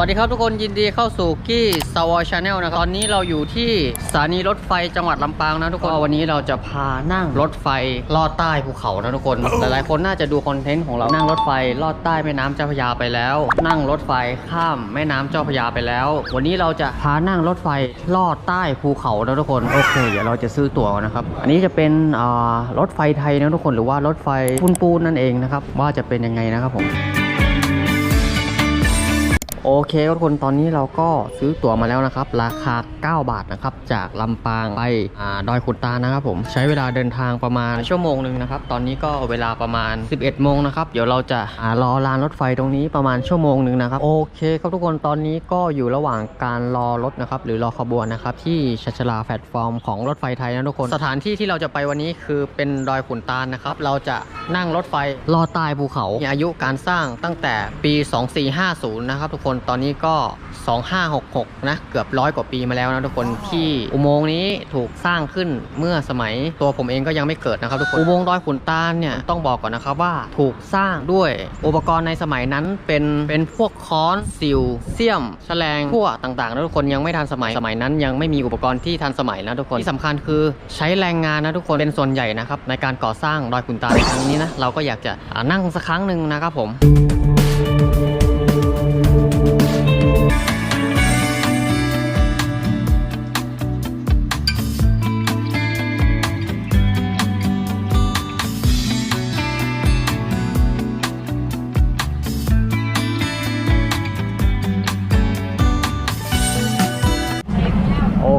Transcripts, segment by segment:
วัสดีครับทุกคนยินดีเข้าสู่กี้สวอชาแนลนะครับตอนนี้เราอยู่ที่สถานีรถไฟจังหวัดลำปางนะทุกคนวันนี้เราจะพานั่งรถไฟลอดใต้ภูเขานะทุกคนหลายๆคนน่าจะดูคอนเทนต์ของเรานั่งรถไฟลอดใต้แม่น้ำเจ้าพระยาไปแล้ว นั่งรถไฟข้ามแม่น้ำเจ้าพระยาไปแล้ว วันนี้เราจะพานั่งรถไฟลอดใต้ภูเขานะทุกคนโอเคเดี๋ยวเราจะซื้อตั๋วก่อนนะครับอันนี้จะเป็นอ่ารถไฟไทยนะทุกคนหรือว่ารถไฟปูนๆนั่นเองนะครับว่าจะเป็นยังไงนะครับผม โอเคทุกคนตอนนี้เราก็ซื้อตั๋วมาแล้วนะครับ ราคา 9 บาทนะครับ จากลำปางไปอดอยขุนตาลนะครับผมใช้เวลาเดินทางประมาณชั่วโมงหนึ่งนะครับ ตอนนี้ก็เวลาประมาณ 11 โมงนะครับเดี๋ยวเราจะรอรานรถไฟตรงนี้ประมาณชั่วโมงหนึ่งนะครับโอเคครับทุกคนตอนนี้ก็อยู่ระหว่างการรอรถนะครับหรือรอขบวนนะครับที่ชัชลาแพลตฟอร์มของรถไฟไทยนะทุกคนสถานที่ที่เราจะไปวันนี้คือเป็นดอยขุนตาลนะครับเราจะนั่งรถไฟลอดใต้ภูเขามีอายุการสร้างตั้งแต่ปี 2450 นะครับทุกคนตอนนี้ก็ 2566 นะ เกือบร้อยกว่าปีมาแล้วนะทุกคนที่อุโมงค์นี้ถูกสร้างขึ้นเมื่อสมัยตัวผมเองก็ยังไม่เกิดนะครับทุกคนอุโมงค์ดอยขุนตาลเนี่ยต้องบอกก่อนนะครับว่าถูกสร้างด้วยอุปกรณ์ในสมัยนั้นเป็นเป็นพวกค้อนสิวเสียมแฉลงพวกต่างๆนะทุกคนยังไม่ทันสมัยสมัยนั้น ยังไม่มีอุปกรณ์ที่ทันสมัยนะทุกคนที่สำคัญคือใช้แรงงานนะทุกคนเป็นส่วนใหญ่นะครับในการก่อสร้างดอยขุนตาลในครั้งนี้นะเราก็อยากจะอ่านั่งสักครั้งหนึ่งนะครับผม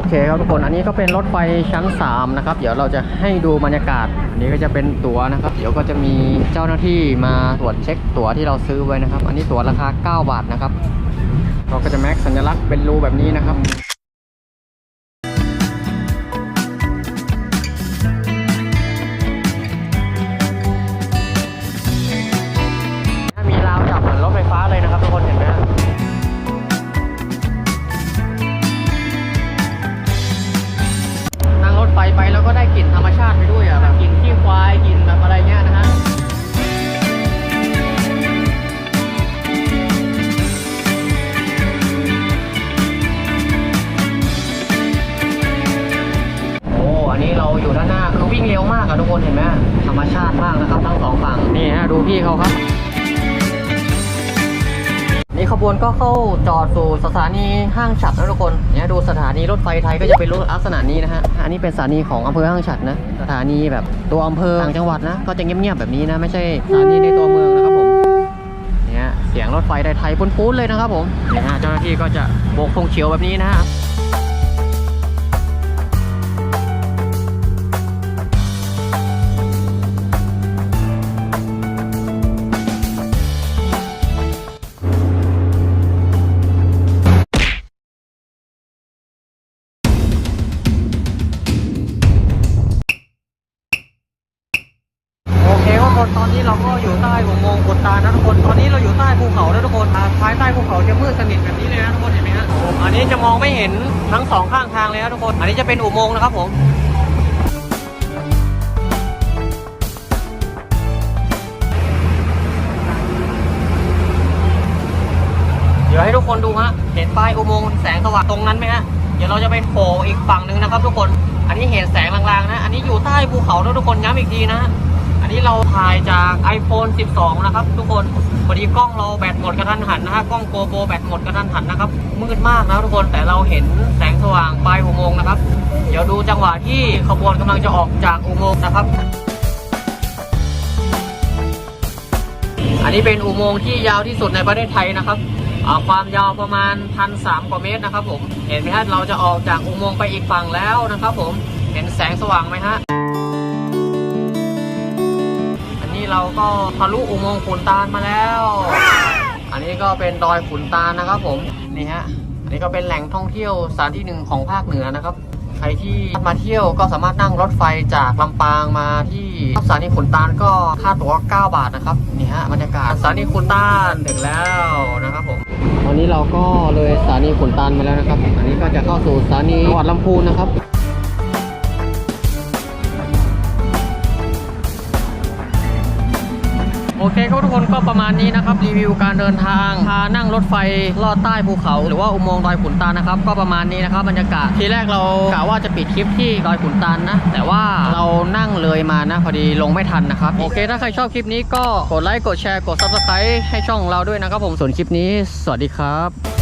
เคครับทุกคนอันนี้ก็เป็นรถไฟชั้น 3 นะครับ เดี๋ยวเราจะให้ดูบรรยากาศ อันนี้ก็จะเป็นตั๋วนะครับ เดี๋ยวก็จะมีเจ้าหน้าที่มาตรวจเช็คตั๋วที่เราซื้อไว้นะครับ อันนี้ตั๋วราคา 9 บาทนะครับเราก็จะแม็กสัญลักษณ์เป็นรูแบบนี้นะครับ อันนี้เราอยู่ด้านหน้าคือวิ่งเร็วมากอะทุกคนเห็นไหมธรรมชาติมากนะครับทั้งสองฝั่งนี่ฮะดูพี่เขาครับนี่ขบวนก็เข้าจอดสู่สถานีห้างฉัดนะทุกคนเนี่ยดูสถานีรถไฟไทยก็จะเป็นรถลักษณะนี้นะฮะ อันนี้เป็นสถานีของอำเภอห้างฉัดนะ สถานีแบบตัวอำเภอต่างจังหวัดนะ ก็จะเงียบๆแบบนี้นะ ไม่ใช่สถานีในตัวเมืองนะครับผม เนี่ยเสียงรถไฟไทยๆปุ้นๆเลยนะครับผม เนี่ยฮะเจ้าหน้าที่ก็จะโบกธงเขียวแบบนี้นะฮะ เคทุกคนตอนนี้เราก็อยู่ใต้อุโมงกดตานะทุกคน ตอนนี้เราอยู่ใต้ภูเขาแล้วทุกคนอ่ายใต้ภูเขาจะมืดสนิทแบบนี้เลยนะทุกคนเห็นไหมฮะอันนี้จะมองไม่เห็นทั้งสองข้างทางเลยนะทุกคน อันนี้จะเป็นอุโมงค์นะครับผมเดี๋ยวให้ทุกคนดูฮะ เห็นป้ายอุโมงค์แสงสว่างตรงนั้นไหมฮะ เดี๋ยวเราจะไปโผล่อีกฝั่งหนึ่งนะครับ ทุกคน อันนี้เห็นแสงลางๆนะ อันนี้อยู่ใต้ภูเขานะทุกคนย้ำอีกทีนะ นนี้เราถ่ายจาก iPhone 12 นะครับ ทุกคนพอดีกล้องเราแบตหมดกระทันหันนะฮะกล้องโกโปรแบตหมดกระทันหันนะครับมืดมากนะทุกคนแต่เราเห็นแสงสว่างปลายอุโมงค์นะครับ เดี๋ยวดูจังหวะที่ขบวนกำลังจะออกจากอุโมงค์นะครับ อันนี้เป็นอุโมงค์ที่ยาวที่สุดในประเทศไทยนะครับความยาวประมาณพันสามกว่าเมตรนะครับผม เห็นไหมฮะเราจะออกจากอุโมงค์ไปอีกฝั่งแล้วนะครับผม เห็นแสงสว่างไหมฮะ เราก็ทะลุอุโมงค์ขุนตาลมาแล้ว อันนี้ก็เป็นดอยขุนตาลนะครับผมนี่ฮะอันนี้ก็เป็นแหล่งท่องเที่ยวสถานที่หนึ่งของภาคเหนือนะครับ ใครที่มาเที่ยวก็สามารถนั่งรถไฟจากลำปางมาที่สถานีขุนตาลก็ค่าตั๋ว 9 บาทนะครับนี่ฮะบรรยากาศสถานีขุนตาลถึงแล้วนะครับผมวันนี้เราก็เลยสถานีขุนตาลมาแล้วนะครับ อันนี้ก็จะเข้าสู่สถานีจังหวัดลำพูนนะครับ โอเคครับทุกคนก็ประมาณนี้นะครับรีวิวการเดินทางพานั่งรถไฟลอดใต้ภูเขา หรือว่าอุโมงค์ดอยขุนตาลนะครับ ก็ประมาณนี้นะครับบรรยากาศทีแรกเรากะว่าจะปิดคลิปที่ดอยขุนตาลนะ แต่ว่าเรานั่งเลยมานะ พอดีลงไม่ทันนะครับโอเค ถ้าใครชอบคลิปนี้ก็กดไลค์กดแชร์กดซับสไครต์ให้ช่องเราด้วยนะครับผมส่วนคลิปนี้ สวัสดีครับ